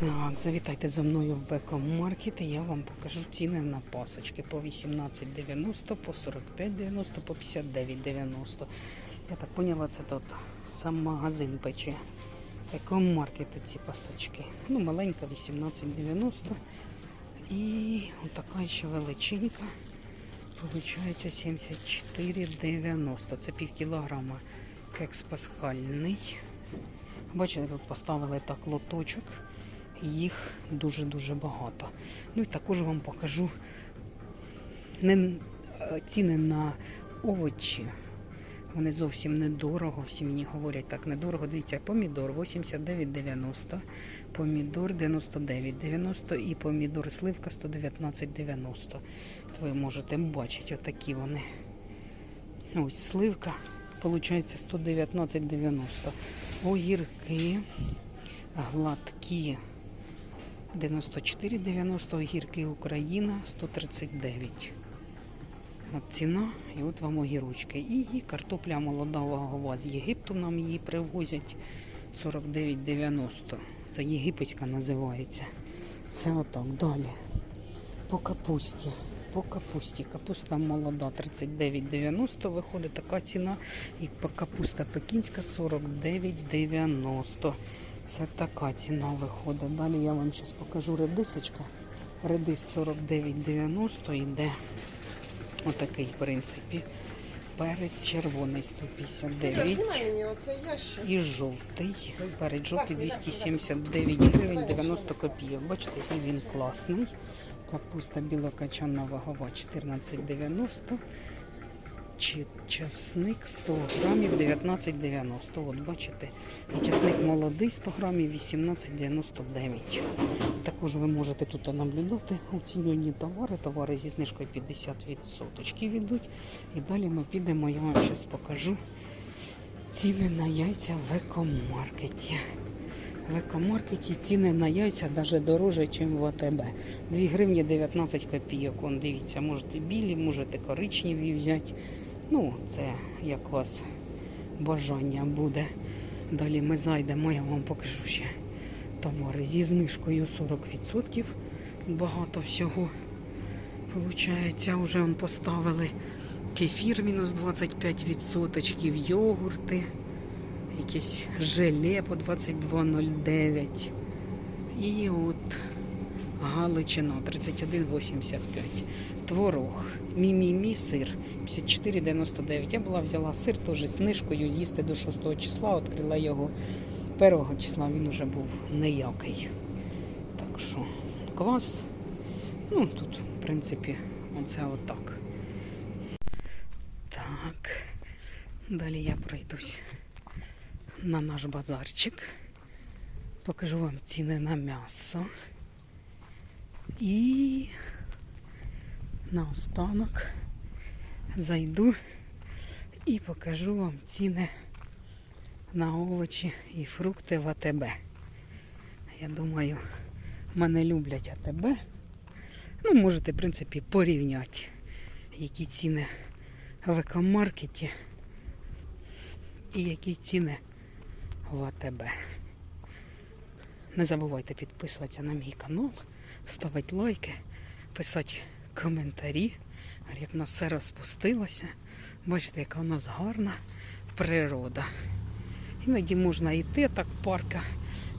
Так, завітайте за мною в Бекомаркет і я вам покажу ціни на пасочки по 18,90, по 45,90, по 59,90. Я так поняла, це тут сам магазин пече. Екомаркет ці пасочки. Ну, маленька 18,90. І отака ще величинка. Получається 74,90. Це пів кілограма кекс пасхальний. Бачите, тут поставили так лоточок. Їх дуже-дуже багато. Ну і також вам покажу не, е, ціни на овочі. Вони зовсім недорого. Всі мені говорять так недорого. Дивіться, помідор 89,90, помідор 99,90 і помідор сливка 119,90. Ви можете бачити, отакі вони. Ось сливка, виходить 119,90. Огірки гладкі 94,90, огірки Україна 139. От ціна, і от вам огірочки. І картопля молода вагова з Єгипту нам її привозять 49,90. Це єгипетська називається. Це отак. Далі. По капусті. По капусті. Капуста молода 39,90 виходить така ціна. І капуста пекінська 49,90. Це така ціна виходить. Далі я вам зараз покажу редисочка. Редис 49,90 йде. Отакий, в принципі. Перець червоний 159. Знімай мені оцей ящик. І жовтий. Перець жовтий 279 гривень 90 копійок. Бачите, який він класний. Капуста білокачана вагова 14,90. Чи часник 100 грамів 19,90. От бачите, і часник молодий 100 грамів 18,99. Також ви можете тут наблюдати оцінені товари, товари зі знижкою 50% йдуть. І далі ми підемо, я вам зараз покажу ціни на яйця в екомаркеті. В екомаркеті ціни на яйця навіть дорожче, ніж в АТБ. 2 гривні 19 копійок. Вон, дивіться, можете білі, можете коричневі взяти. Ну, це як у вас бажання буде. Далі ми зайдемо, я вам покажу ще товари зі знижкою 40%. Багато всього. Получається, вже поставили кефір мінус 25%, йогурти, якесь желе по 22,09. І от Галичина 31,85. Творог. Мі-мі-мі сир 54,99. Я була взяла сир теж з знижкою їсти до 6 числа, відкрила його 1 числа, він уже був ніякий. Так що, квас. Ну, тут, в принципі, оце отак. Так. Далі я пройдусь на наш базарчик. Покажу вам ціни на м'ясо. І наостанок зайду і покажу вам ціни на овочі і фрукти в АТБ. Я думаю, мене люблять АТБ. Ну, можете, в принципі, порівняти, які ціни в екомаркеті і які ціни в АТБ. Не забувайте підписуватися на мій канал, ставити лайки, писати коментарі, як в нас все розпустилося. Бачите, яка у нас гарна природа. Іноді можна йти так в парках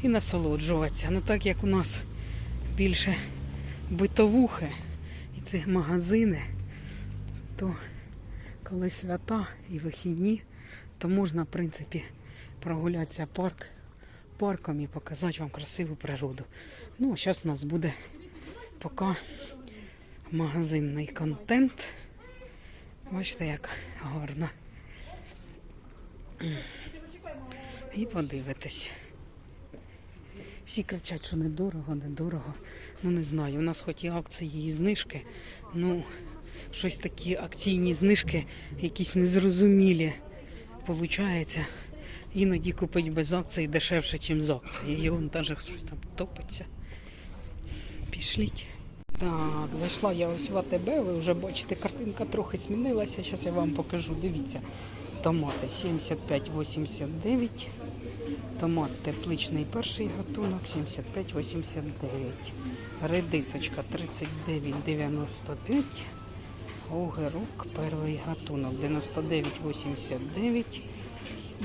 і насолоджуватися. Ну так як у нас більше битовухи і ці магазини, то коли свята і вихідні, то можна, в принципі, прогулятися парк, парком і показати вам красиву природу. Ну, а зараз у нас буде поки магазинний контент. Бачите, як гарно. І подивитесь. Всі кричать, що недорого, недорого. Ну не знаю. У нас хоч і акції і знижки, ну щось такі акційні знижки, якісь незрозумілі. Получається. Іноді купить без акції дешевше, ніж з акції. І вон теж щось там топиться. Пішліть. Так, зайшла я ось в АТБ, ви вже бачите, картинка трохи змінилася. Зараз я вам покажу. Дивіться, томати 75,89. Томат тепличний перший гатунок 75,89. Редисочка 39,95. Огірок перший гатунок 99,89.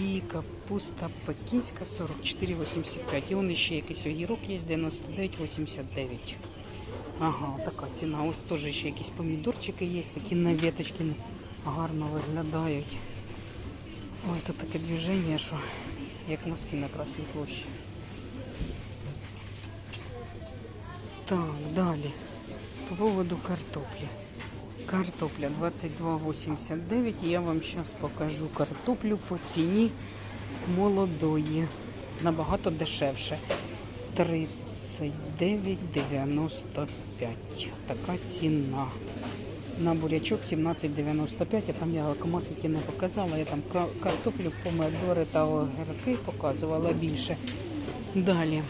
І капуста пекінська 44,85. І он ще якийсь огірок є 99,89. Ага, така ціна. Ось теж ще якісь помідорчики є, такі на веточки гарно виглядають. Ой, тут таке движення, що як носки на Красній площі. Так, далі. По поводу картоплі. Картопля 22,89. Я вам зараз покажу картоплю по ціні молодої. Набагато дешевше. 39,95. Така ціна. На бурячок 17,95, а там я коматики не показала. Я там картоплю, помидори та огірки показувала більше. Далі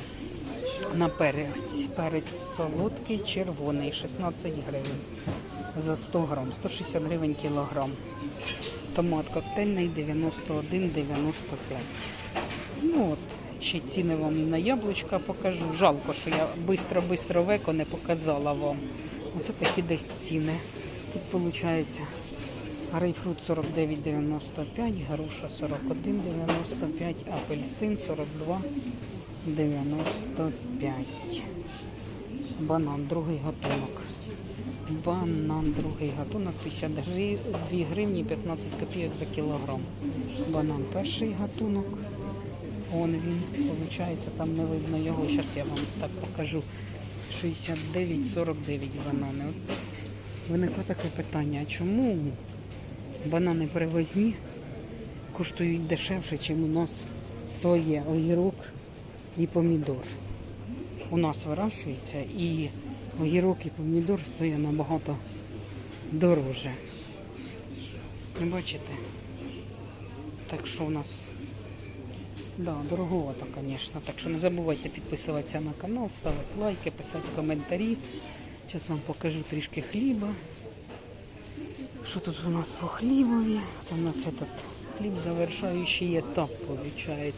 на перець. Перець солодкий, червоний, 16 гривень за 100 грам, 160 гривень кілограм. Томат коктейльний 91,95. Ну от, ще ціни вам на яблучка покажу. Жалко, що я бистро-бистро в еко не показала вам. Оце такі десь ціни. Тут виходить грейпфрут 49,95, груша 41,95, апельсин 42,95. Банан, другий гатунок. Банан, другий гатунок, 50 гривень, 2 гривні 15 копійок за кілограм. Банан, перший гатунок. Он він, виходить, там не видно його. Зараз я вам так покажу. 69,49 банани. От виникло таке питання, а чому банани привозні коштують дешевше, ніж у нас своє огірок і помідор. У нас вирощується і огірок і помідор стоять набагато дороже. Бачите? Так що у нас Да, дороговато, звісно. Так що не забувайте підписуватися на канал, ставити лайки, писати коментарі. Зараз вам покажу трішки хліба. Що тут у нас по хлібові? У нас этот хліб завершаючий етап, виходить.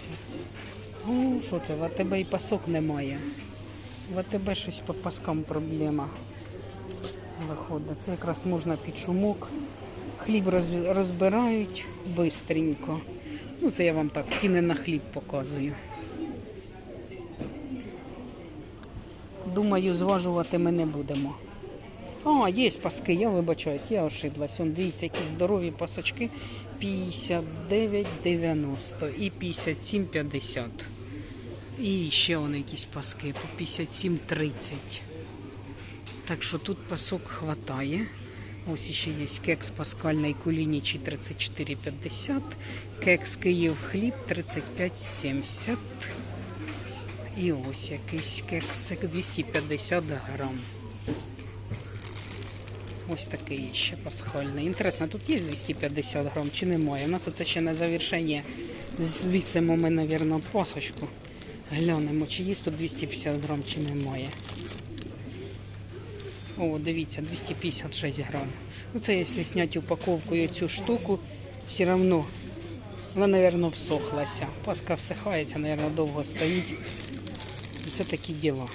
О, що це? В АТБ і пасок немає. В АТБ щось по паскам проблема виходить. Це якраз можна під шумок. Хліб роз- розбирають бистренько. Ну, це я вам так ціни на хліб показую. Думаю, зважувати ми не будемо. А, є паски, я вибачаюсь, я ошиблась. Он, дивіться, які здорові пасочки 59,90 і 57,50. І ще вони якісь паски по 57,30. Так що тут пасок хватає. Ось ще є кекс паскальний кулінічий 34,50. Кекс Київ хліб 35,70. І ось якийсь кексик 250 грам. Ось такий ще пасхальний. Інтересно, тут є 250 грам чи немає? У нас оце ще на завершення. Звісимо ми, мабуть, пасочку. Глянемо, чи є тут 250 грам, чи немає. О, дивіться, 256 грам. Ну, це якщо зняти упаковкою цю штуку, все одно вона, мабуть, всохлася. Паска всихається, мабуть, довго стоїть. І Це такі діла.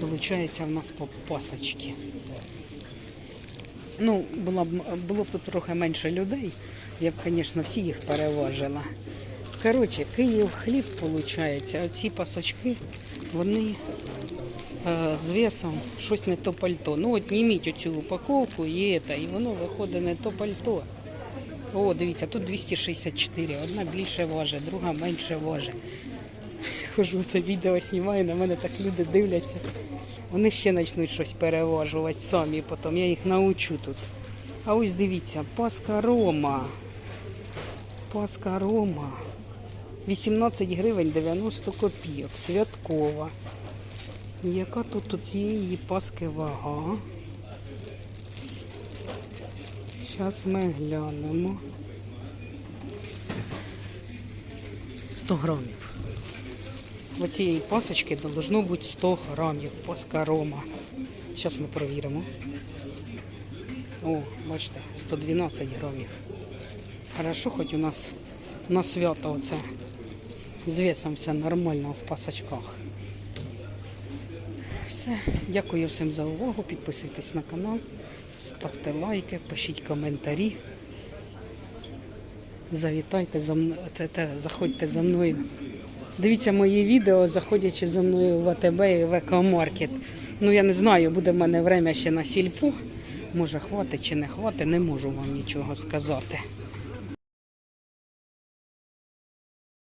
Получається в нас по пасочці. Ну, було б, було б тут трохи менше людей, я б, звісно, всі їх переважила. Коротше, Київ хліб, виходить, а ці пасочки, вони з весом щось не то пальто. Ну от німіть оцю упаковку і, це, і воно виходить не то пальто. О, дивіться, тут 264. Одна більше важить, друга менше важить. Хожу це відео знімаю, на мене так люди дивляться. Вони ще почнуть щось переважувати самі, потім я їх научу тут. А ось дивіться, паска Рома. Паска Рома. 18 гривень 90 копійок. Святкова. Яка тут у цієї паски вага? Зараз ми глянемо. 100 грамів. В цієї пасочки должно бути 100 грамів. Паска Рома. Зараз ми перевіримо. О, бачите, 112 грамів. Хорошо, хоч у нас на свято оце З весом все нормально в пасочках. Все. Дякую всім за увагу. Підписуйтесь на канал, ставте лайки, пишіть коментарі. Завітайте за мною, те, те, заходьте за мною. Дивіться мої відео, заходячи за мною в АТБ і в Екомаркет. Ну я не знаю, буде в мене время ще на сільпу. Може хватить чи не хватить, не можу вам нічого сказати.